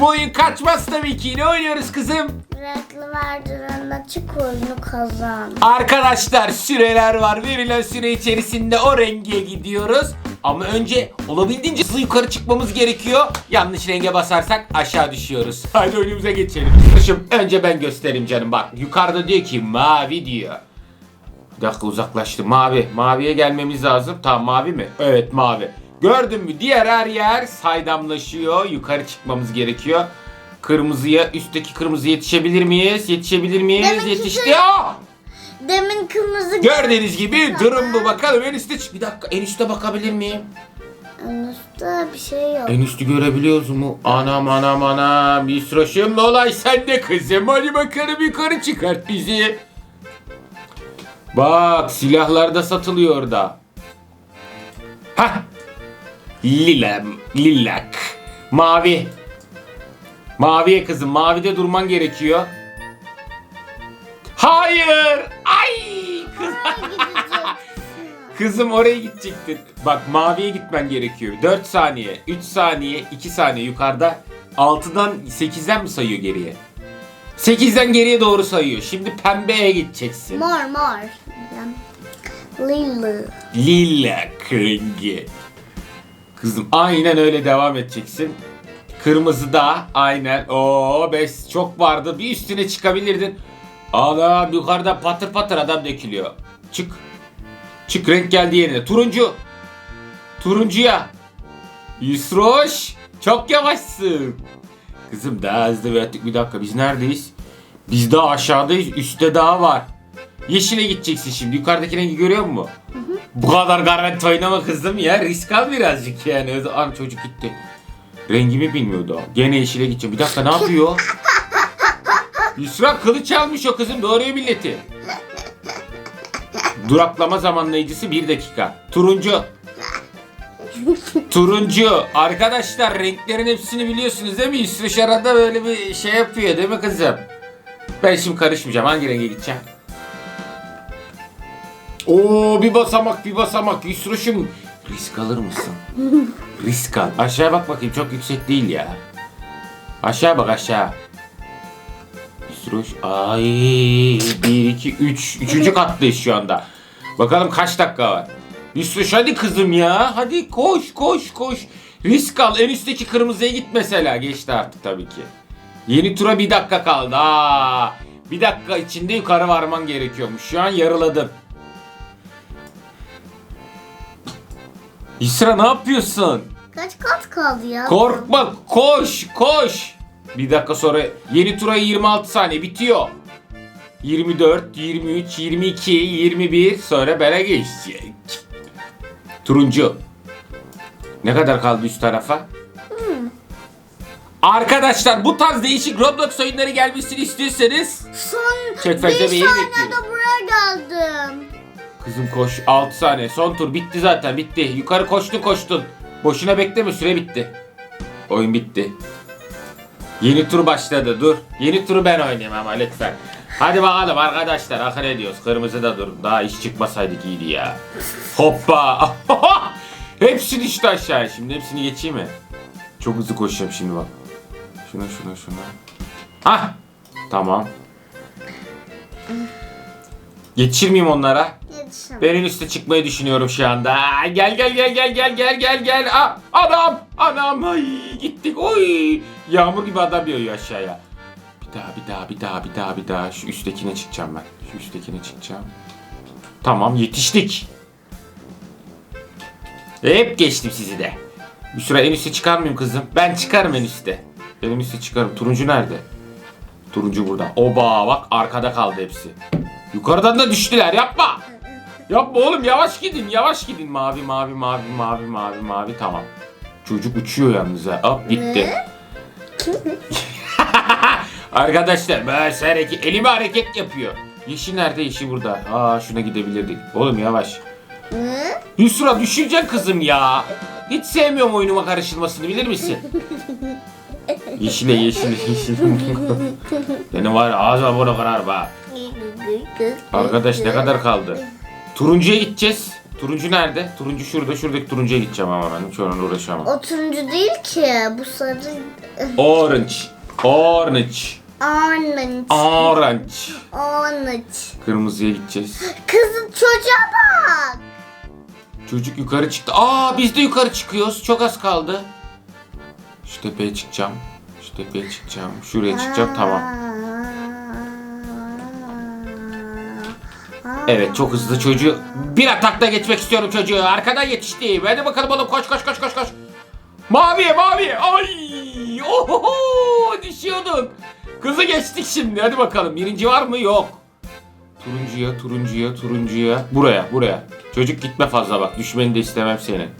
Bu oyun kaçmaz tabii ki. Ne oynuyoruz kızım? Renkli verdiren açık oyunu kazan. Arkadaşlar süreler var. Verilen süre içerisinde o renge gidiyoruz. Ama önce olabildiğince hızlı yukarı çıkmamız gerekiyor. Yanlış renge basarsak aşağı düşüyoruz. Haydi oyunumuza geçelim. Kışım önce ben göstereyim canım. Bak yukarıda diyor ki mavi diyor. Bir dakika uzaklaştı. Mavi. Maviye gelmemiz lazım. Tamam mavi mi? Evet mavi. Gördün mü? Diğer her yer saydamlaşıyor. Yukarı çıkmamız gerekiyor. Kırmızıya, üstteki kırmızıya yetişebilir miyiz? Yetişebilir miyiz? Deminki Yetişti. Aa! Demin kırmızı Gördüğünüz gibi durum bu. Bakalım en üstte çık. Bir dakika en üste bakabilir miyim? En üstte bir şey yok. En üstü görebiliyoruz mu? Anam anam anam. Yusroş'um olay sende kızım. Hadi bakalım yukarı çıkart bizi. Bak silahlar da satılıyor orada. Hah. Lila, lilak. Mavi. Maviye kızım. Mavide durman gerekiyor. Hayır. Ay. Kız. Kızım oraya gidecektin. Bak maviye gitmen gerekiyor. 4 saniye, 3 saniye, 2 saniye yukarıda. 6'dan 8'den mi sayıyor geriye? 8'den geriye doğru sayıyor. Şimdi pembeye gideceksin. Mor mor. Lili. Lila rengi. Kızım aynen öyle devam edeceksin. Kırmızı da aynen. Oo bes çok vardı. Bir üstüne çıkabilirdin. Adam yukarıda patır patır adam dökülüyor. Çık. Çık renk geldi yerine. Turuncu. Turuncuya. Yusroş. Çok yavaşsın. Kızım daha hızlı verdik bir dakika. Biz neredeyiz? Biz daha aşağıdayız. Üstte daha var. Yeşile gideceksin şimdi. Yukarıdaki rengi görüyor musun? Bu kadar garanti oynama kızım ya. Risk al birazcık yani. An çocuk gitti. Rengimi bilmiyordu. Gene yeşile gideceğim. Bir dakika ne yapıyor? Yusra kılıç almış o kızım. Doğruyu milleti. Duraklama zamanlayıcısı 1 dakika. Turuncu. Turuncu. Arkadaşlar renklerin hepsini biliyorsunuz değil mi? Yusra arada böyle bir şey yapıyor değil mi kızım? Ben şimdi karışmayacağım. Hangi renge gideceğim? Oo bir basamak bir basamak. Yusruş'um risk alır mısın? risk al. Aşağıya bak bakayım çok yüksek değil ya. Aşağı bak aşağı. Yusruş ay 1 2 3 3. kattayız şu anda. Bakalım kaç dakika var. Yusruş hadi kızım ya. Hadi koş koş koş. Risk al. En üstteki kırmızıya git mesela. Geçti artık tabii ki. Yeni tura bir dakika kaldı. Aa, bir dakika içinde yukarı varman gerekiyormuş. Şu an yarıladın. İsra ne yapıyorsun? Kaç kat kaldı ya? Korkma koş koş. Bir dakika sonra yeni tura 26 saniye bitiyor. 24, 23, 22, 21 sonra bana geçecek. Turuncu. Ne kadar kaldı üst tarafa? Arkadaşlar bu tarz değişik Roblox oyunları gelmesini istiyorsanız Son 5 fazla beğeni saniyede bekliyorum. buraya geldim. Kızım koş 6 saniye son tur bitti zaten bitti. Yukarı koştun koştun. Boşuna bekleme süre bitti. Oyun bitti. Yeni tur başladı dur. Yeni turu ben oynayayım ama lütfen. Hadi bakalım arkadaşlar akıl ediyoruz. Kırmızı da dur. Daha iş çıkmasaydık iyiydi ya. Hoppa. hepsini işte aşağıya. Şimdi hepsini geçeyim mi? Çok hızlı koşacağım şimdi bak. Şuna şuna şuna. Hah. Tamam. Miyim onlara? Yetişim. Ben en üste çıkmayı düşünüyorum şu anda. Gel gel gel gel gel gel gel gel. Aa, adam adam ay gittik. Oy yağmur gibi adam yağıyor aşağıya. Bir daha bir daha bir daha bir daha bir daha şu üsttekine çıkacağım ben. Şu üsttekine çıkacağım. Tamam yetiştik. Hep geçtim sizi de. Bir süre en üste çıkar mıyım kızım? Ben çıkarım en üste. Ben en üste çıkarım. Turuncu nerede? Turuncu burada. Oba bak arkada kaldı hepsi. Yukarıdan da düştüler yapma. Yapma oğlum yavaş gidin yavaş gidin. Mavi mavi mavi mavi mavi mavi tamam. Çocuk uçuyor yalnız ha. Hop gitti. Arkadaşlar ben hareket, elime hareket yapıyor. Yeşil nerede? Yeşil burada. Aa şuna gidebilirdik. Oğlum yavaş. Yusra düşeceksin kızım ya. Hiç sevmiyorum oyunuma karışılmasını bilir misin? Yeşile yeşile yeşile. Benim var ağzıma bunu karar bak. Arkadaş ne kadar kaldı? Turuncuya gideceğiz. Turuncu nerede? Turuncu şurada. Şuradaki turuncuya gideceğim ama ben. Hiç onunla uğraşamam. O turuncu değil ki. Bu sarı. Orange. Orange. Orange. Orange. Orange. Kırmızıya gideceğiz. Kızım çocuğa bak. Çocuk yukarı çıktı. Aa biz de yukarı çıkıyoruz. Çok az kaldı. Şu tepeye çıkacağım. Şu tepeye çıkacağım. Şuraya çıkacağım. Tamam. Evet çok hızlı çocuğu. Bir atakta geçmek istiyorum çocuğu. Arkadan yetişti. Hadi bakalım oğlum koş koş koş koş koş. Maviye maviye. Ay. Ohoho. Düşüyorduk. Kızı geçtik şimdi. Hadi bakalım. Birinci var mı? Yok. Turuncuya, turuncuya, turuncuya. Buraya, buraya. Çocuk gitme fazla bak. Düşmeni de istemem senin.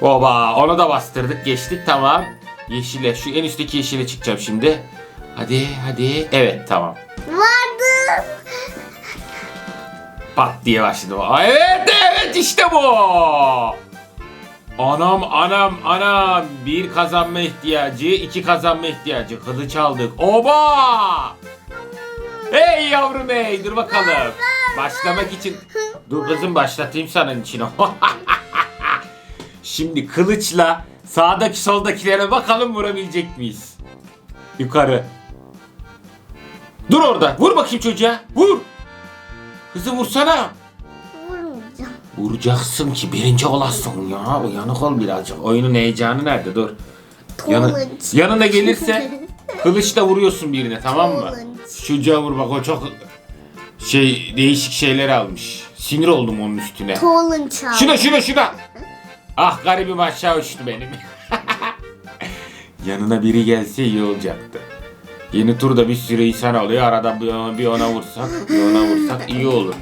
Oba, onu da bastırdık. Geçtik tamam. Yeşile, şu en üstteki yeşile çıkacağım şimdi. Hadi, hadi. Evet, tamam. Vardım. Pat diye başladı. Evet evet işte bu. Anam anam anam. Bir kazanma ihtiyacı, iki kazanma ihtiyacı. Kılıç aldık. Oba! Hey yavrum hey dur bakalım. Başlamak için. Dur kızım başlatayım senin için. Şimdi kılıçla sağdaki soldakilere bakalım vurabilecek miyiz? Yukarı. Dur orada. Vur bakayım çocuğa. Vur. Kızım vursana. Vurmayacağım. Vuracaksın ki birinci olasın ya. Uyanık ol birazcık. Oyunun heyecanı nerede? Dur. Yanı, Kılıç. yanına gelirse kılıçla vuruyorsun birine tamam mı? Kılıç. Çocuğa vur bak o çok şey değişik şeyler almış. Sinir oldum onun üstüne. Çal. Şuna şuna şuna. Ah garibim aşağı uçtu benim. Yanına biri gelse iyi olacaktı. Yeni turda bir sürü insan oluyor. Arada bir ona, bir ona vursak, bir ona vursak iyi olur.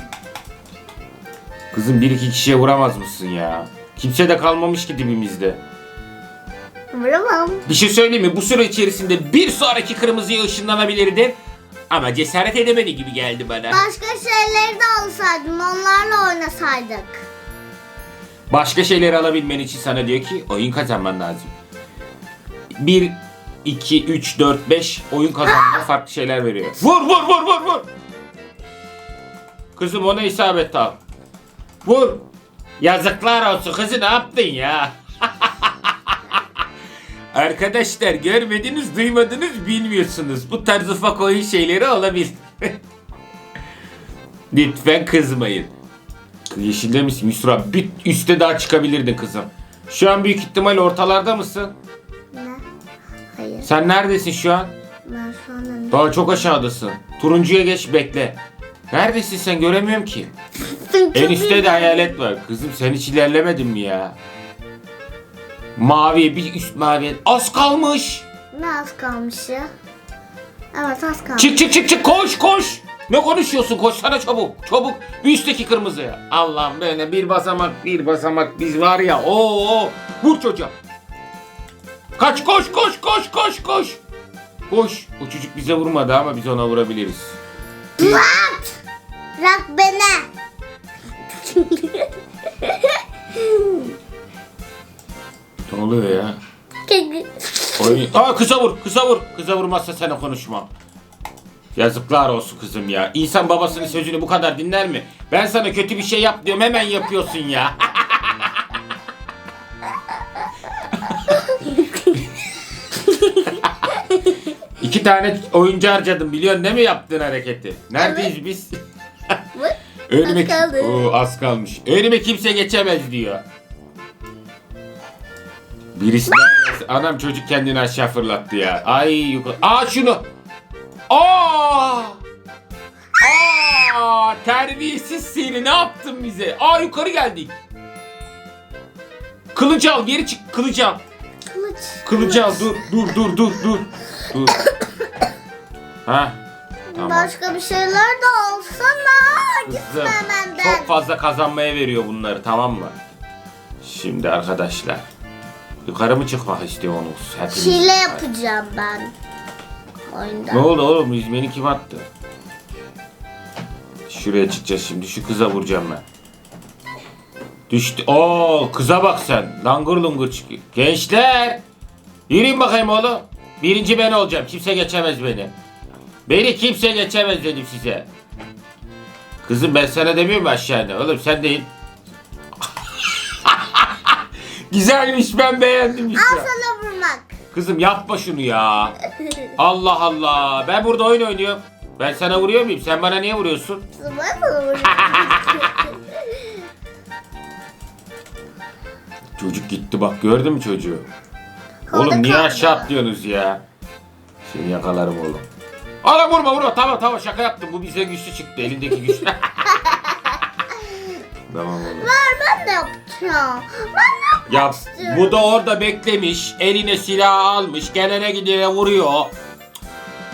Kızım bir iki kişiye vuramaz mısın ya? Kimse de kalmamış ki dibimizde. Vuramam. Bir şey söyleyeyim mi? Bu süre içerisinde bir sonraki kırmızıya ışınlanabilirdin. Ama cesaret edemedi gibi geldi bana. Başka şeyleri de alsaydın onlarla oynasaydık. Başka şeyleri alabilmen için sana diyor ki oyun kazanman lazım. 1, 2, 3, 4, 5 oyun kazanmaya farklı şeyler veriyor. Vur vur vur vur vur. Kızım ona isabet al. Vur. Yazıklar olsun kızı ne yaptın ya? Arkadaşlar görmediniz, duymadınız, bilmiyorsunuz. Bu tarz ufak oyun şeyleri olabilir. Lütfen kızmayın. Yeşilde misin Yusra? Bir üste daha çıkabilirdin kızım. Şu an büyük ihtimal ortalarda mısın? Sen neredesin şu an? Ben şu an. Daha çok aşağıdasın. Turuncuya geç bekle. Neredesin sen göremiyorum ki. En üstte de hayalet var. Kızım sen hiç ilerlemedin mi ya? Maviye bir üst maviye. Az kalmış. Ne az kalmış ya? Evet az kalmış. Çık çık çık çık koş koş. Ne konuşuyorsun koşsana çabuk çabuk. Bir üstteki kırmızıya. Allah'ım böyle bir basamak bir basamak biz var ya. Oo vur çocuğa. Kaç koş koş koş koş koş. Koş. O çocuk bize vurmadı ama biz ona vurabiliriz. Bırak! Bırak beni. Ne oluyor ya? Oyun... Aa kıza vur, kıza vur. Kıza vurmazsa sana konuşmam. Yazıklar olsun kızım ya. İnsan babasının sözünü bu kadar dinler mi? Ben sana kötü bir şey yap diyorum hemen yapıyorsun ya. İki tane oyuncu harcadım biliyorsun değil mi yaptığın hareketi? Neredeyiz biz? Önüme Az kaldı. Oo, az kalmış. Önüme kimse geçemez diyor. Birisi. Anam çocuk kendini aşağı fırlattı ya. Ay yukarı. Aa şunu. Aa! Aa! Terbiyesiz seni ne yaptın bize? Aa yukarı geldik. Kılıcı al geri çık kılıcı al. Kılıç. Kılıcı al dur dur dur dur dur. Dur. Ha. Tamam. Başka bir şeyler de olsana. Kızım Gitmem ben. çok fazla kazanmaya veriyor bunları tamam mı? Şimdi arkadaşlar yukarı mı çıkmak istiyorsunuz hepiniz? Hile yapacağım ben. Oyunda. Ne oldu oğlum yüzmeni kim attı? Şuraya çıkacağız şimdi şu kıza vuracağım ben. Düştü. Oo kıza bak sen. Langur lungur çıkıyor. Gençler. Yürüyün bakayım oğlum. Birinci ben olacağım. Kimse geçemez beni. Beni kimse geçemez dedim size. Kızım ben sana demiyorum aşağıda? Oğlum sen değil. Güzelmiş ben beğendim Al işte. sana vurmak. Kızım yapma şunu ya. Allah Allah. Ben burada oyun oynuyorum. Ben sana vuruyor muyum? Sen bana niye vuruyorsun? Çocuk gitti bak gördün mü çocuğu? Oğlum niye aşağı atlıyorsunuz ya? Seni yakalarım oğlum. Ana vurma vurma tamam tamam şaka yaptım. Bu bize güçlü çıktı elindeki güçlü. tamam oğlum. Ver ben de yapacağım. Ben de Ya bu da orada beklemiş. Eline silah almış. Gelene gidene vuruyor.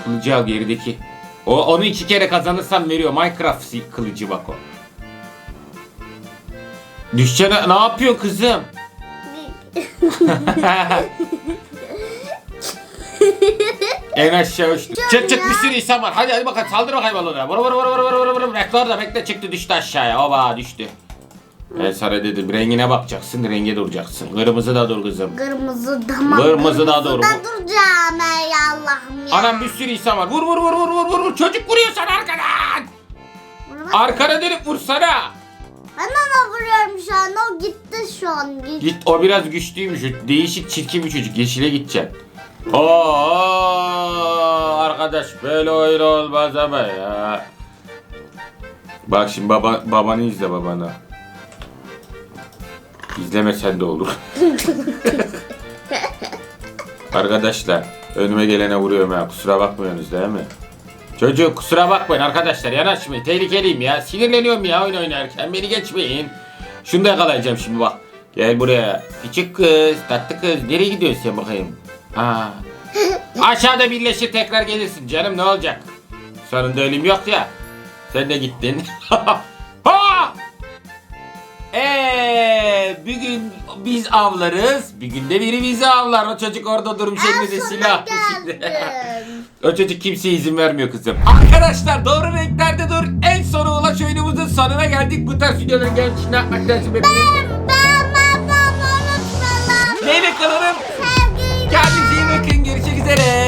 Kılıcı al gerideki. O, onu iki kere kazanırsan veriyor. Minecraft si- kılıcı bak o. Düşene ne yapıyor kızım? en aşağı uçtu. Çık çık bir sürü insan var. Hadi hadi bakalım saldır bakayım balona. Vur vur vur vur vur vur vur. Bekle orada bekle çıktı düştü aşağıya. Oba düştü. Ben sana dedim rengine bakacaksın renge duracaksın. Kırmızı da dur kızım. Kırmızı tamam. Kırmızı da doğru. Kırmızıda duracağım ey Allah'ım ya. Anam bir sürü insan var. Vur vur vur vur vur vur. Çocuk vuruyor sana arkadan. Arkana dönüp vursana. Ben ona vuruyorum şu an. O gitti şu an. Gitti. Git o biraz güçlüymüş. Değişik çirkin bir çocuk. Yeşile gideceksin. Oo arkadaş böyle oyun olmaz ama ya. Bak şimdi baba, babanı izle babanı. İzlemesen de olur. Arkadaşlar önüme gelene vuruyorum ya kusura bakmıyorsunuz değil mi? Çocuk kusura bakmayın arkadaşlar yanaşmayın tehlikeliyim ya sinirleniyorum ya oyun oynarken beni geçmeyin. Şunu da yakalayacağım şimdi bak. Gel buraya. Küçük kız, tatlı kız. Nereye gidiyorsun sen bakayım? Ha. Aşağıda birleşir tekrar gelirsin canım ne olacak? Sonunda ölüm yok ya. Sen de gittin. ha! Eee bugün biz avlarız. Bir günde biri bizi avlar. O çocuk orada durmuş elinde En sona Öteci kimseye izin vermiyor kızım. Arkadaşlar doğru renklerde dur. En sona ulaş oyunumuzun sonuna geldik. Bu tarz videoların gelişini ne yapmak lazım? Ben, ben, ben, ben, unutmamam. Neyle kalalım? Kendinize iyi bakın. Görüşmek üzere.